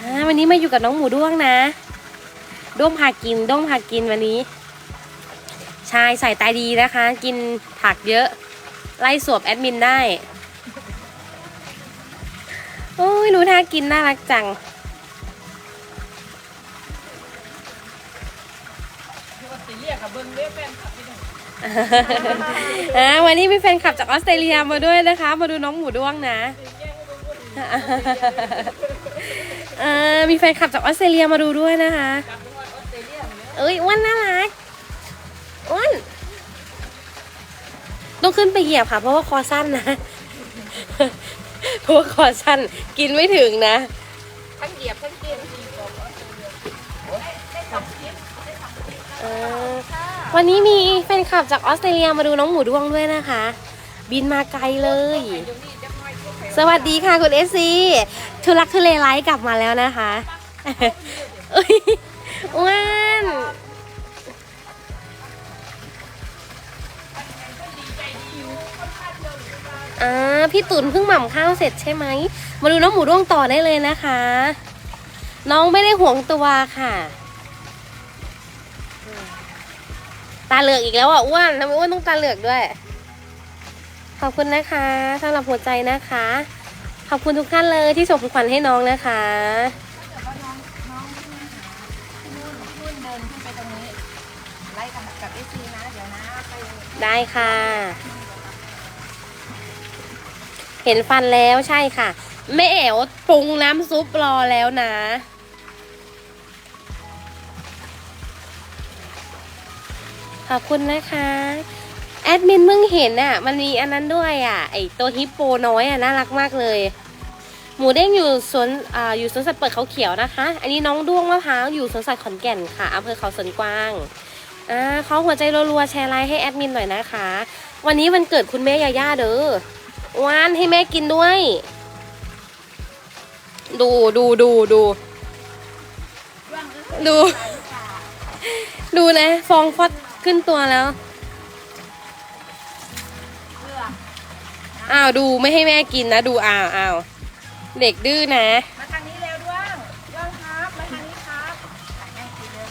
อ่าวันนี้มาอยู่กับน้องหมูด้วงนะด้วงพากินด้วงพากินวันนี้ ชายใส่ตาดีนะคะ กินผักเยอะ ไล่สวบแอดมินได้โอ้ยดูท่ากินน่ารักจังอ่าวันนี้มีแฟนคลับจากออสเตรเลียมาด้วยนะคะ มาดูน้องหมูด้วงนะ ออมีแฟนคลับจากออสเตรเลียมาดูด้วยนะคะ เอ้ยอ้วนน่ารักอ้วนต้องขึ้นไปเหยียบค่ะ เพราะว่าคอสั้นนะ เพราะว่าคอสั้นกินไม่ถึงนะ ทั้งเหยียบทั้งกินเออวันนี้มีแฟนคลับจากออสเตรเลียมาดูน้องหมูด้วงด้วยนะคะ บินมาไกลเลย สวัสดีค่ะคุณเอซี ทุลักทุเลไลฟ์กลับมาแล้วนะคะเอ้ยอ้วนอ่าพี่ตุนเพิ่งหม่ำข้าวเสร็จใช่ไหม มาดูน้องหมูด้วงต่อได้เลยนะคะ น้องไม่ได้ห่วงตัวค่ะ ตาเหลือกอีกแล้วอะอ้วนทำไมอ้วนต้องตาเหลือกด้วย ขอบคุณนะคะสำหรับหัวใจนะคะ ขอบคุณทุกท่านเลยที่ส่งของขวัญให้น้องนะคะนุ่นเดินขึ้นไปตรงนี้ไล่กับกับเอซีนะเดี๋ยวนะไปได้ค่ะ เห็นฟันแล้วใช่ค่ะแม่แอ๋วปรุงน้ำซุปรอแล้วนะ ขอบคุณนะคะ แอดมินเพิ่งเห็นอะ มันมีอันนั้นด้วยอะ ไอตัวฮิปโปน้อยอะน่ารักมากเลย หมูเด้งอยู่สวนอ่าอยู่สวนสัตว์เปิดเขาเขียวนะคะ อันนี้น้องด้วงมะพร้าวอยู่สวนสัตว์ขอนแก่นค่ะอำเภอเขาสวนกวางอ่าเขอหัวใจรัวๆแชร์ไลน์ให้แอดมินหน่อยนะคะ วันนี้วันเกิดคุณแม่ยาย่าเด้อวานให้แม่กินด้วย ดูดูดูดูดู ดูนะ ฟองฟอดขึ้นตัวแล้ว อ้าวดูไม่ให้แม่กินนะ ดูอ้าวอ้าวเด็กดื้อนะ มาทางนี้เร็วด้วงด้วงครับมาทางนี้ครับแม่กินเร็ว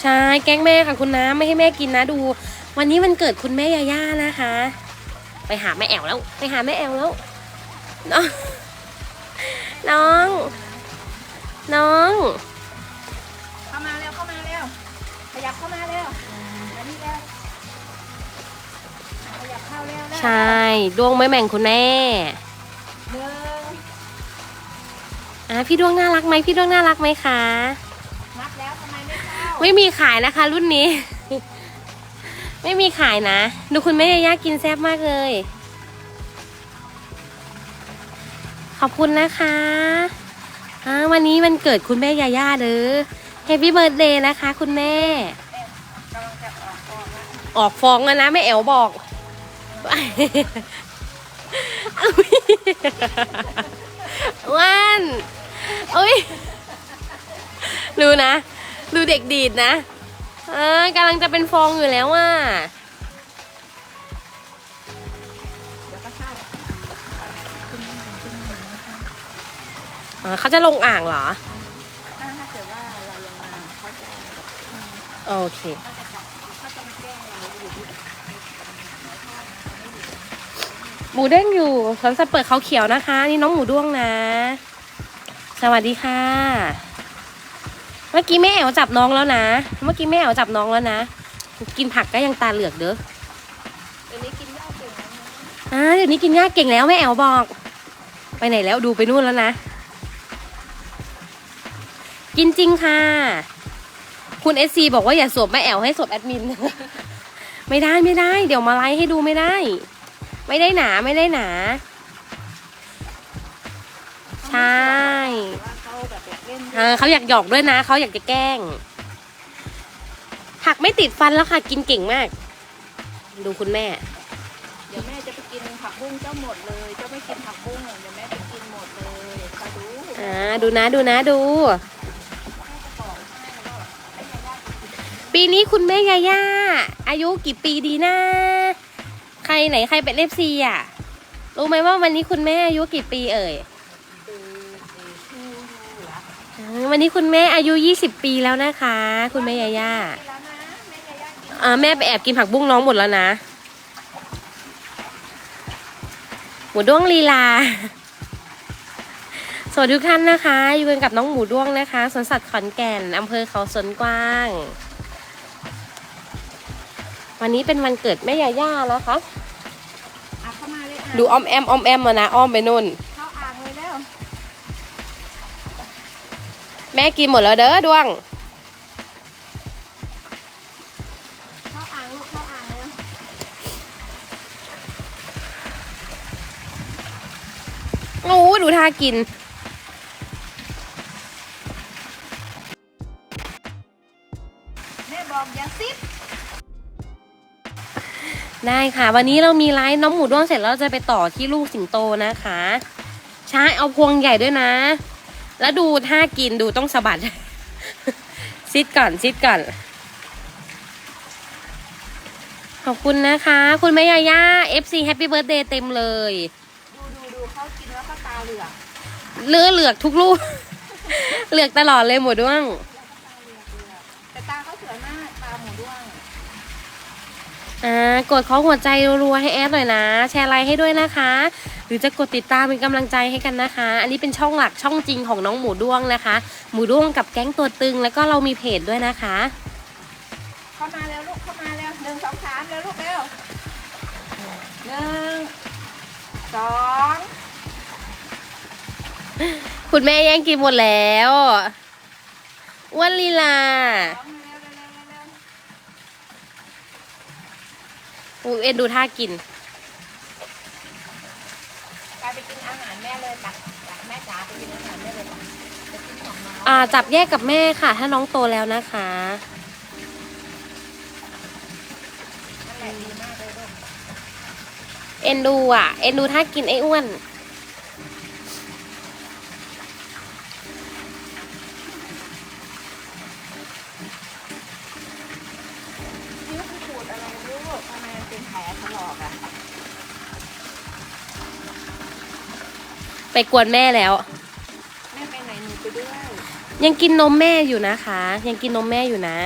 ใช่แกล้งแม่ค่ะคุณน้ำไม่ให้แม่กินนะดู วันนี้วันเกิดคุณแม่ยาย่านะคะ ไปหาแม่แอวแล้ว ไปหาแม่แอวแล้วน้อง น้อง น้องเข้ามาเร็วเข้ามาเร็วขยับเข้ามาเร็วมานี่เร็ว ขยับเข้าเร็วเร็วใช่ดวงไม่แม่งคุณแม่หนึ่งอะพี่ดวงน่ารักไหมพี่ดวงน่ารักไหมคะ นับแล้วทำไมไม่เข้าไม่มีขายนะคะ รุ่นนี้ ไม่มีขายนะ ดูคุณแม่ยาย่ากินแซ่บมากเลย ขอบคุณนะคะอ่าวันนี้วันเกิดคุณแม่ยาย่าเด้อแฮปปี้เบิร์ดเดย์นะคะ คุณแม่ กำลังจะออกออกแล้วออกฟองแล้วนะแม่แอ๋วบอกอุ๊ย ว่านอุ้ยดูนะ ดูเด็กดีดนะเออกำลังจะเป็นฟองอยู่แล้วอะเดี๋ยวก็เข้าอ๋อเขาจะลงอ่างเหรอ ถ้าถ้าเกิดว่าเราลงมาเขาจะ โอเค เขาจะมาแกล้งเราอยู่ที่ หมูเด้งอยู่สวนสัตว์เปิดเขาเขียวนะคะ นี่น้องหมูด้วงนะ สวัสดีค่ะ เมื่อกี้แม่แอ๋วจับน้องแล้วนะ เมื่อกี้แม่แอ๋วจับน้องแล้วนะ กินผักก็ยังตาเหลือกเด้อเดี๋ยวนี้กินเหล้าเก่งแล้วอ่าเดี๋ยวนี้กินยากเก่งแล้วแม่แอ๋วบอก ไปไหนแล้วดูไปนู่นแล้วนะ กินจริงค่ะ คุณเอซีบอกว่าอย่าสวมแม่แอ๋วให้สวมแอดมิน ไม่ได้ไม่ได้ เดี๋ยวมาไลฟ์ให้ดูไม่ได้ ไม่ได้หนาไม่ได้หนา ใช่ว่าเขาแบบอยากเล่นเออเขาอยากหยอกด้วยนะเขาอยากจะแกล้ง ผักไม่ติดฟันแล้วค่ะ กินเก่งมาก ดูคุณแม่ เดี๋ยวแม่จะไปกินผักบุ้งเจ้าหมดเลยเจ้าไม่กินผักบุ้งเดี๋ยวแม่ไปกินหมดเลยคอยดูอ่าดูนะดูนะดู ปีนี้คุณแม่ยาย่าอายุกี่ปีดีนะ ใครไหนใครเป็นเลฟซีอะ รู้ไหมว่าวันนี้คุณแม่อายุกี่ปีเอ่ยดูดูวันนี้คุณแม่อายุ 20 ปีแล้วนะคะ คุณแม่ยาย่ากินแล้วนะแม่ยายากินอ่าแม่ไปแอบกินผักบุ้งน้องหมดแล้วนะ หมูด้วงลีลา สวัสดีทุกท่านนะคะ อยู่กันกับน้องหมูด้วงนะคะ สวนสัตว์ขอนแก่นอำเภอเขาสนกว้าง วันนี้เป็นวันเกิดแม่ยาย่านะคะ อะเข้ามาเลยอะดูอ้อมแอมอ้อมแอมมานะอ้อมไปนู่น เข้าอ่างเลยแล้วแม่กินหมดแล้วเด้อดวง เข้าอ่างลูกเข้าอ่างเลยโอ้ดูท่ากิน ได้ค่ะ วันนี้เรามีไลฟ์น้องหมูด้วงเสร็จแล้วเราจะไปต่อที่ลูกสิงโตนะคะใช่เอาพวงใหญ่ด้วยนะ แล้วดูท่ากินดูต้องสะบัด ซิดก่อนซิดก่อน ขอบคุณนะคะ คุณแม่ยาย่า FC Happy Birthday เต็มเลย ดูดูดูเขากินแล้วก็ตาเหลือกเลือเหลือกทุกลูก เหลือกตลอดเลยหมูด้วง แต่ตาเขาสวยมากตาหมูด้วง อ่ากดขอหัวใจรัวๆให้แอดหน่อยนะ แชร์ไลค์ให้ด้วยนะคะ หรือจะกดติดตามเป็นกำลังใจให้กันนะคะ อันนี้เป็นช่องหลักช่องจริงของน้องหมูด้วงนะคะ หมูด้วงกับแก๊งตัวตึงแล้วก็เรามีเพจด้วยนะคะ เข้ามาแล้วลูกเข้ามาแล้วหนึ่งสองสามแล้วลูกเร็วหนึ่งสองคุณแม่แย่งกินหมดแล้วอ้วนลีลา สอง อูเอ็นดูท่ากินกลายไปกินอาหารแม่เลยตักตักแม่จ๋าไปกินอาหารแม่เลยตักไปกินของน้องอ่าจับแยกกับแม่ค่ะ ถ้าน้องโตแล้วนะคะ นั่นแหละดีมากเลยลูกเอ็นดูอะ เอ็นดูท่ากินไอ้อ้วน นิ้วไปขูดอะไรลูกทำไมมันเป็นแผลถลอกอะ ไปกวนแม่แล้ว แม่ไปไหนหนูไปด้วยยังกินนมแม่อยู่นะคะ ยังกินนมแม่อยู่นะ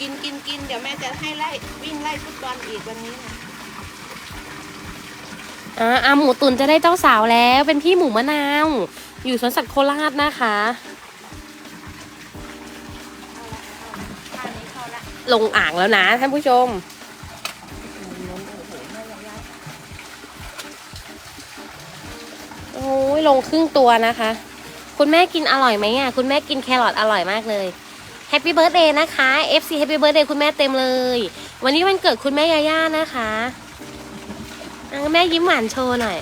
กินกินกินเดี๋ยวแม่จะให้ไล่วิ่งไล่ฟุตบอลอีกวันนี้นะอ่าอาหมูตุนจะได้เจ้าสาวแล้ว เป็นพี่หมูมะนาว อยู่สวนสัตว์โคราชนะคะข้าวนี้เข้าละลงอ่างแล้วนะท่านผู้ชม ลงครึ่งตัวนะคะ คุณแม่กินอร่อยไหมอะคุณแม่กินแครอทอร่อยมากเลยแฮปปี้เบิร์ a เดย์นะคะ FC แฮปปี้เบิร์ a เดย์คุณแม่เต็มเลย วันนี้วันเกิดคุณแม่ยาย่านะคะแม่ยิ้มหวานโชว์หน่อย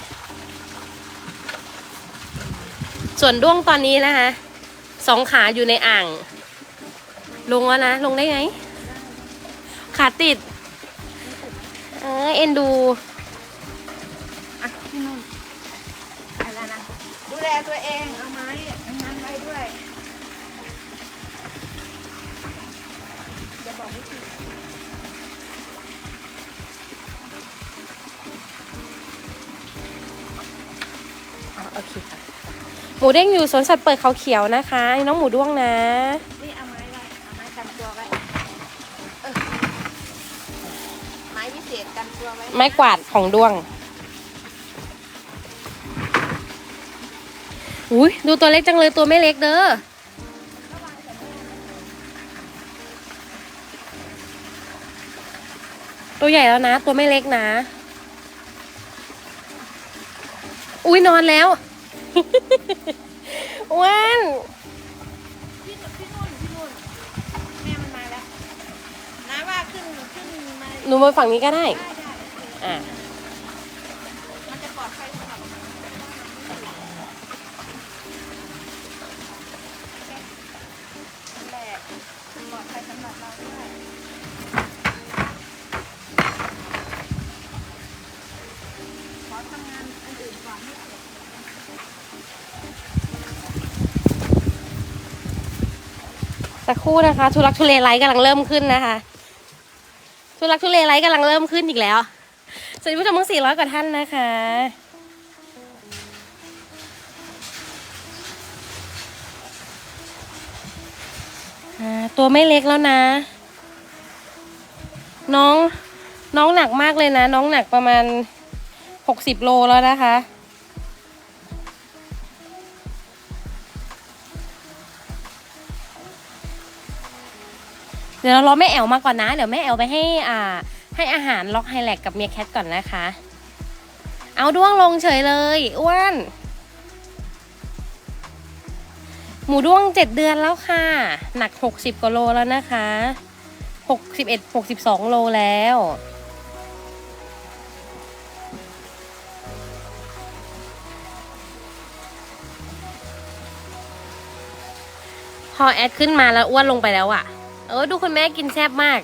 ส่วนด้วงตอนนี้นะคะสองขาอยู่ในอ่าง ลงแล้วนะ ลงได้ไหมขาติด เออเอ็นดูอะที่นู่นอะไรนะ ดูแลตัวเองเอาไม้เอาไม้ไว้ด้วยจะบอกวิธีอ๋อโอเคค่ะ หมูเด้งอยู่สวนสัตว์เปิดเขาเขียวนะคะนี่น้องหมูด้วงนะ นี่เอาไม้ไว้เอาไม้กันตัวไว้เออไม้พิเศษกันตัวไว้ไม้กวาดของด้วง อุ้ยดูตัวเล็กจังเลยตัวไม่เล็กเด้อตัวใหญ่แล้วนะ ตัวไม่เล็กนะ อุ้ยนอนแล้วอ้วนพี่พี่นุ่นพี่นุ่นแม่มันมาแล้วน้าว่าขึ้นขึ้นมาหนูมาฝั่งนี้ก็ได้ได้ได้อะ มันจะปลอดภัยสำหรับนั่นแหละปลอดภัยสำหรับเราด้วยขอทำงานอันอื่นก่อนให้เสร็จ สักครู่นะคะทุลักทุเลไลท์กำลังเริ่มขึ้นนะคะทุลักทุเลไลท์กำลังเริ่มขึ้นอีกแล้วสวัสดีผู้ชมทั้ง400กว่าท่านนะคะตัวไม่เล็กแล้วนะ น้องน้องหนักมากเลยนะ น้องหนักประมาณ60โลแล้วนะคะ เดี๋ยวเรารอแม่แอวมาก่อนนะ เดี๋ยวแม่แอวไปให้อ่าให้อาหารล็อกไฮแลกกับเมียแคทก่อนนะคะ เอาด้วงลงเฉยเลยอ้วนหมูด้วงเจ็ดเดือนแล้วค่ะ หนักหกสิบกว่าโลแล้วนะคะหกสิบเอ็ดหกสิบสองโลแล้วพอแอดขึ้นมาแล้วอ้วนลงไปแล้วอะ่ะ เออดูคุณแม่กินแซ่บมาก